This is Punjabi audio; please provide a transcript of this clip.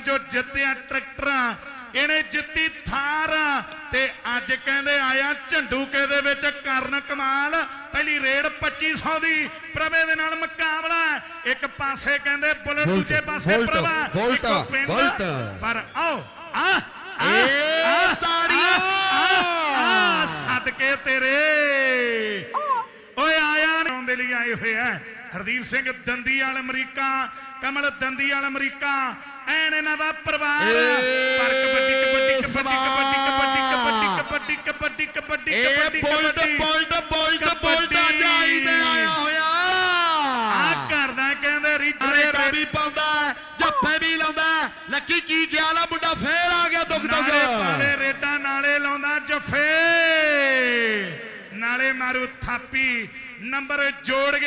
ਜਿੱਤਿਆ ਟਰੈਕਟਰ ਇਹਨੇ ਜਿੱਤੀ ਥਾਰ ਤੇ ਅੱਜ ਕਹਿੰਦੇ ਆਇਆ ਝੰਡੂਕੇ ਦੇ ਵਿੱਚ ਕਰਨ ਕਮਾਲ ਪਹਿਲੀ ਰੇਡ 2500 ਦੀ ਪ੍ਰਵੇ ਦੇ ਨਾਲ ਮੁਕਾਬਲਾ ਇੱਕ ਪਾਸੇ ਕਹਿੰਦੇ ਬੁਲਟ ਦੂਜੇ ਪਾਸੇ ਵੋਲਟ, ਇੱਕੋ ਪਿੰਡ। ਪਰ ਆਓ ਆ ਆ, ਤਾੜੀਆਂ! ਸਦਕੇ ਤੇਰੇ ਦੇ ਲਈ ਆਏ ਹੋਏ ਆ ਹਰਦੀਪ ਸਿੰਘ ਦੰਦੀ ਵਾਲ ਅਮਰੀਕਾ ਕਮਲ ਦੰਦੀ ਵਾਲ ਅਮਰੀਕਾ ਐਨ ਇਹਨਾਂ ਦਾ ਪਰਿਵਾਰ ਪਰ ਕਬੱਡੀ ਕਬੱਡੀ ਕਬੱਡੀ! ਕਬੱਡੀ ਕਬੱਡੀ ਕਬੱਡੀ ਕਬੱਡੀ ਕਬੱਡੀ ਕਬੱਡੀ ਕਬੱਡੀ ਬੋਲਟ ਬੋਲਟ ਬੋਲਟ ਕਬੱਡੀ। ਜਾਈ ਤੇ ਆਇਆ ਹੋਇਆ ਆ ਕਰਦਾ ਕਹਿੰਦੇ ਰੀਜਰੇ ਰੇਟਾ ਵੀ ਪਾਉਂਦਾ ਜੱਫੇ ਵੀ ਲਾਉਂਦਾ। ਲੱਕੀ ਕੀ ਖਿਆਲ ਆ ਮੁੰਡਾ ਫੇਰ ਆ ਗਿਆ ਦੁੱਖ ਦੁੱਖ ਨਾਲੇ ਨਾਲੇ ਲਾਉਂਦਾ ਜਫੇ ਨਾਲੇ ਮਾਰੂ ਥਾਪੀ ਨੰਬਰ ਜੋੜ ਗਿਆ।